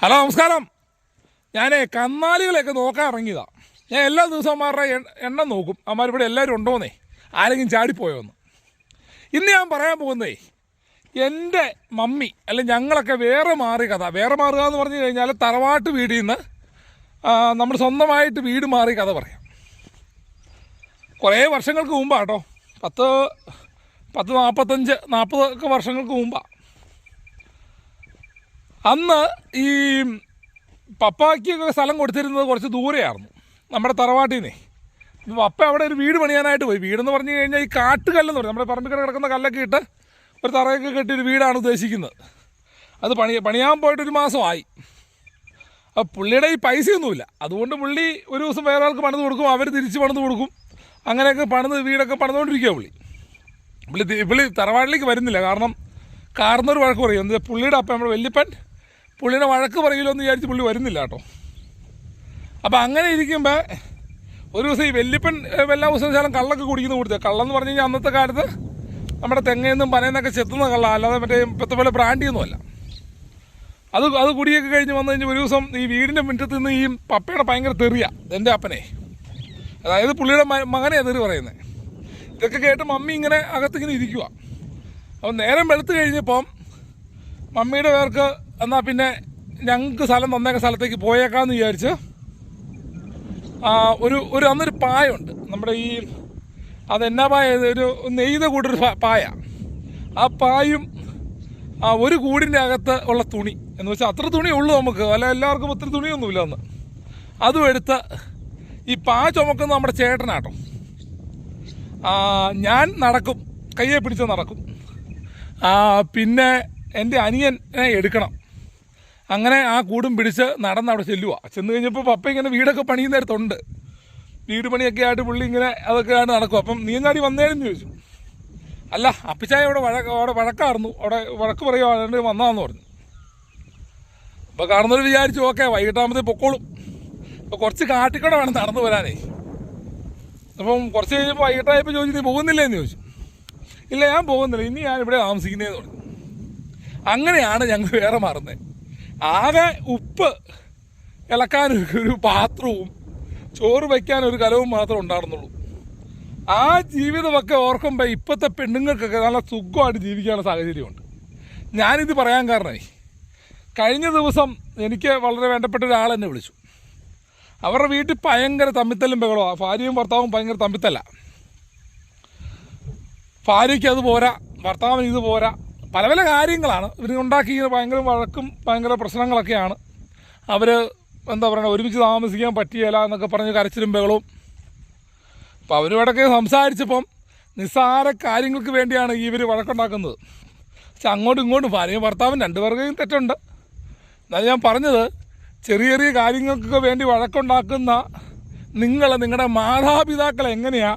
Hello നമസ്കാരം. ഞാനേ കന്നാലികളെയൊക്കെ നോക്കാൻ ഇറങ്ങിയതാ. ഞാൻ എല്ലാ ദിവസവും അവരുടെ എണ്ണം നോക്കും. അമ്മാരിവിടെ എല്ലാവരും ഉണ്ടോന്നേ. ആരെങ്കിലും ചാടിപ്പോയോന്ന്. ഇന്ന് ഞാൻ പറയാൻ പോകുന്നേ എന്റെ മമ്മി അല്ലെ ഞങ്ങളൊക്കെ വേറെ മാറി കഥ. വേറെ മാറുക എന്ന് പറഞ്ഞു കഴിഞ്ഞാൽ തറവാട്ട് വീടിൽ നിന്ന് നമ്മൾ സ്വന്തമായിട്ട് വീട് മാറി കഥ പറയാം. കുറേ വർഷങ്ങൾക്ക് മുമ്പാട്ടോ. പത്ത് പത്ത് നാൽപ്പത്തഞ്ച് നാൽപ്പതൊക്കെ വർഷങ്ങൾക്ക് മുമ്പാണ് അന്ന് ഈ പപ്പായ്ക്കൊക്കെ സ്ഥലം കൊടുത്തിരുന്നത് കുറച്ച് ദൂരെയായിരുന്നു നമ്മുടെ തറവാട്ടിൽ നിന്നേ പപ്പ അവിടെ ഒരു വീട് പണിയാനായിട്ട് പോയി. വീടെന്ന് പറഞ്ഞു കഴിഞ്ഞാൽ ഈ കാട്ടുകല്ലെന്ന് പറയും. നമ്മുടെ പറമ്പിൽ കിടക്കുന്ന കല്ലൊക്കെ ഇട്ട് ഒരു തറയൊക്കെ കെട്ടി ഒരു വീടാണ് ഉദ്ദേശിക്കുന്നത്. അത് പണി പണിയാൻ പോയിട്ട് ഒരു മാസമായി. അപ്പോൾ പുള്ളിയുടെ ഈ പൈസയൊന്നുമില്ല. അതുകൊണ്ട് പുള്ളി ഒരു ദിവസം വേറെ ആൾക്ക് പണിത് കൊടുക്കും അവർ തിരിച്ച് പണിത് കൊടുക്കും. അങ്ങനെയൊക്കെ പണിത് വീടൊക്കെ പണിതുകൊണ്ടിരിക്കുക പുള്ളി. പുള്ളി പുള്ളി തറവാട്ടിലേക്ക് വരുന്നില്ല. കാരണം കാർന്നൊരു വഴക്ക് പറയും എന്താ പുള്ളിയുടെ അപ്പം നമ്മുടെ വല്യപ്പൻ പുള്ളിയുടെ വഴക്ക് പറയില്ലോ എന്ന് വിചാരിച്ച് പുള്ളി വരുന്നില്ല കേട്ടോ. അപ്പം അങ്ങനെ ഇരിക്കുമ്പോൾ ഒരു ദിവസം ഈ വെല്ലിപ്പൻ എല്ലാ ദിവസവും ശാലം കള്ളൊക്കെ കുടിക്കുന്ന കൊടുത്തത് കള്ളെന്ന് പറഞ്ഞു കഴിഞ്ഞാൽ അന്നത്തെ കാലത്ത് നമ്മുടെ തെങ്ങയെന്നും പനയെന്നൊക്കെ ചെത്തുന്ന കള്ള. അല്ലാതെ മറ്റേ ഇപ്പോഴത്തെ പോലെ ബ്രാൻഡിയൊന്നുമല്ല അത് അത് കുടിയൊക്കെ കഴിഞ്ഞ് വന്നു കഴിഞ്ഞ് ഒരു ദിവസം ഈ വീടിന്റെ മുറ്റത്ത് നിന്ന് ഈ പപ്പയുടെ ഭയങ്കര തെറിയ എന്റെ അപ്പനെ. അതായത് പുള്ളിയുടെ മകനെ തെറി പറയുന്നത് ഇതൊക്കെ കേട്ട് മമ്മി ഇങ്ങനെ അകത്തിങ്ങനെ ഇരിക്കുക അപ്പോൾ നേരം വെളുത്ത് കഴിഞ്ഞപ്പം മമ്മിയുടെ പേർക്ക് എന്നാൽ പിന്നെ ഞങ്ങൾക്ക് സ്ഥലം തന്നേക്ക സ്ഥലത്തേക്ക് പോയേക്കാന്ന് വിചാരിച്ച് ഒരു ഒരു അന്നൊരു പായുണ്ട് നമ്മുടെ ഈ അതെന്നാ പായ? ഒരു നെയ്ത കൂട്ടൊരു പായ. ആ പായും ഒരു കൂടിന്റെ അകത്ത് ഉള്ള തുണി. എന്ന് വെച്ചാൽ അത്ര തുണി ഉള്ളൂ നമുക്ക്. അല്ല എല്ലാവർക്കും ഒത്തിരി തുണിയൊന്നുമില്ല അന്ന്. അതും എടുത്ത് ഈ പാ ചുമക്കുന്ന നമ്മുടെ ചേട്ടനാട്ടോ. ഞാൻ നടക്കും. കയ്യെ പിടിച്ച് നടക്കും. പിന്നെ എന്റെ അനിയനെ എടുക്കണം. അങ്ങനെ ആ കൂടും പിടിച്ച് നടന്ന് അവിടെ ചെല്ലുക ചെന്ന് കഴിഞ്ഞപ്പോൾ പപ്പ ഇങ്ങനെ വീടൊക്കെ പണിയുന്നിടത്തുണ്ട് വീട് പണിയൊക്കെ ആയിട്ട് പുള്ളി ഇങ്ങനെ അതൊക്കെ ആയിട്ട് നടക്കും അപ്പം നീ എന്നാടി വന്നേന്ന് ചോദിച്ചു. അല്ല അപ്പിച്ചായ അവിടെ വഴക്ക് അവിടെ വഴക്കായിരുന്നു അവിടെ വഴക്ക് പറയുക വന്നതാന്ന് പറഞ്ഞു. അപ്പോൾ കാണുന്നവർ വിചാരിച്ചു ഓക്കെ വൈകിട്ടാകുമ്പോഴത്തേ പൊക്കോളും. അപ്പോൾ കുറച്ച് കാട്ടിക്കൂടെ വേണം നടന്നു വരാനേ. അപ്പം കുറച്ച് കഴിഞ്ഞപ്പോൾ വൈകിട്ടായപ്പോൾ ചോദിച്ചു നീ പോകുന്നില്ലേ എന്ന് ചോദിച്ചു. ഇല്ല ഞാൻ പോകുന്നില്ല. ഇനി ഞാൻ ഇവിടെ താമസിക്കുന്നതെന്ന് പറഞ്ഞു. അങ്ങനെയാണ് ഞങ്ങൾ വേറെ മാറുന്നത് ആകെ ഉപ്പ് ഇളക്കാൻ ഒരു- പാത്രവും ചോറ് വയ്ക്കാൻ ഒരു കലവും മാത്രമേ ഉണ്ടായിരുന്നുള്ളൂ. ആ ജീവിതമൊക്കെ ഓർക്കുമ്പോൾ ഇപ്പോഴത്തെ പെണ്ണുങ്ങൾക്കൊക്കെ നല്ല സുഖമായിട്ട് ജീവിക്കാനുള്ള സാഹചര്യമുണ്ട്. ഞാനിത് പറയാൻ കാരണമായി. കഴിഞ്ഞ ദിവസം എനിക്ക് വളരെ വേണ്ടപ്പെട്ട ഒരാൾ എന്നെ വിളിച്ചു. അവരുടെ വീട്ടിൽ ഭയങ്കര തമ്മിത്തല്ലും ബഹളമാണ് ഭാര്യയും ഭർത്താവും ഭയങ്കര തമ്മിത്തല്ല. ഭാര്യയ്ക്ക് അത് പോരാ ഭർത്താവിന് ഇത് പോരാ പല പല കാര്യങ്ങളാണ്. ഇവർ ഉണ്ടാക്കി ഭയങ്കര വഴക്കും ഭയങ്കര പ്രശ്നങ്ങളൊക്കെയാണ്. അവർ എന്താ പറയുക ഒരുമിച്ച് താമസിക്കാൻ പറ്റിയല്ല എന്നൊക്കെ പറഞ്ഞ് ബഹളവും അപ്പോൾ അവരുമായിട്ടൊക്കെ സംസാരിച്ചപ്പം നിസ്സാര കാര്യങ്ങൾക്ക് വേണ്ടിയാണ് ഇവർ വഴക്കുണ്ടാക്കുന്നത്. പക്ഷെ അങ്ങോട്ടും ഇങ്ങോട്ടും ഭാര്യയും ഭർത്താവും രണ്ടുപേർക്കും തെറ്റുണ്ട്. എന്നാലും ഞാൻ പറഞ്ഞത് ചെറിയ ചെറിയ കാര്യങ്ങൾക്കൊക്കെ വേണ്ടി വഴക്കുണ്ടാക്കുന്ന നിങ്ങൾ നിങ്ങളുടെ മാതാപിതാക്കൾ എങ്ങനെയാ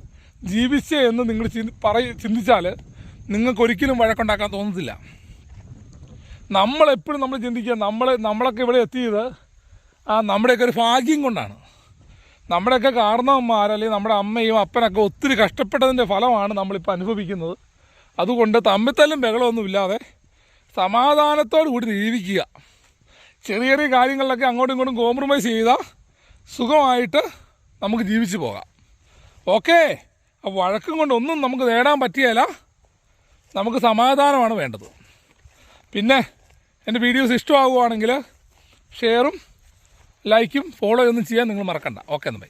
ജീവിച്ചേ എന്ന് നിങ്ങൾ ചിന്തി പറയ ചിന്തിച്ചാൽ നിങ്ങൾക്ക് ഒരിക്കലും വഴക്കുണ്ടാക്കാൻ തോന്നത്തില്ല നമ്മളെപ്പോഴും നമ്മൾ ചിന്തിക്കുക നമ്മൾ നമ്മളൊക്കെ ഇവിടെ എത്തിയത് ആ നമ്മുടെയൊക്കെ ഒരു ഭാഗ്യം കൊണ്ടാണ്. നമ്മുടെയൊക്കെ കാരണവന്മാർ അല്ലെങ്കിൽ നമ്മുടെ അമ്മയും അപ്പനൊക്കെ ഒത്തിരി കഷ്ടപ്പെട്ടതിന്റെ ഫലമാണ് നമ്മളിപ്പോൾ അനുഭവിക്കുന്നത്. അതുകൊണ്ട് തമ്മിത്തല്ലും ബഹളമൊന്നും ഇല്ലാതെ സമാധാനത്തോടു കൂടി ജീവിക്കുക. ചെറിയ ചെറിയ കാര്യങ്ങളിലൊക്കെ അങ്ങോട്ടും ഇങ്ങോട്ടും കോംപ്രമൈസ് ചെയ്താൽ സുഖമായിട്ട് നമുക്ക് ജീവിച്ചു പോകാം. ഓക്കേ വഴക്കും കൊണ്ടൊന്നും നമുക്ക് നേടാൻ പറ്റിയല്ല നമുക്ക് സമാധാനമാണ് വേണ്ടത്. പിന്നെ എന്റെ വീഡിയോസ് ഇഷ്ടമാകുവാണെങ്കിൽ ഷെയറും ലൈക്കും ഫോളോയൊന്നും ചെയ്യാൻ നിങ്ങൾ മറക്കണ്ട. ഓക്കെ എന്ന് ബൈ.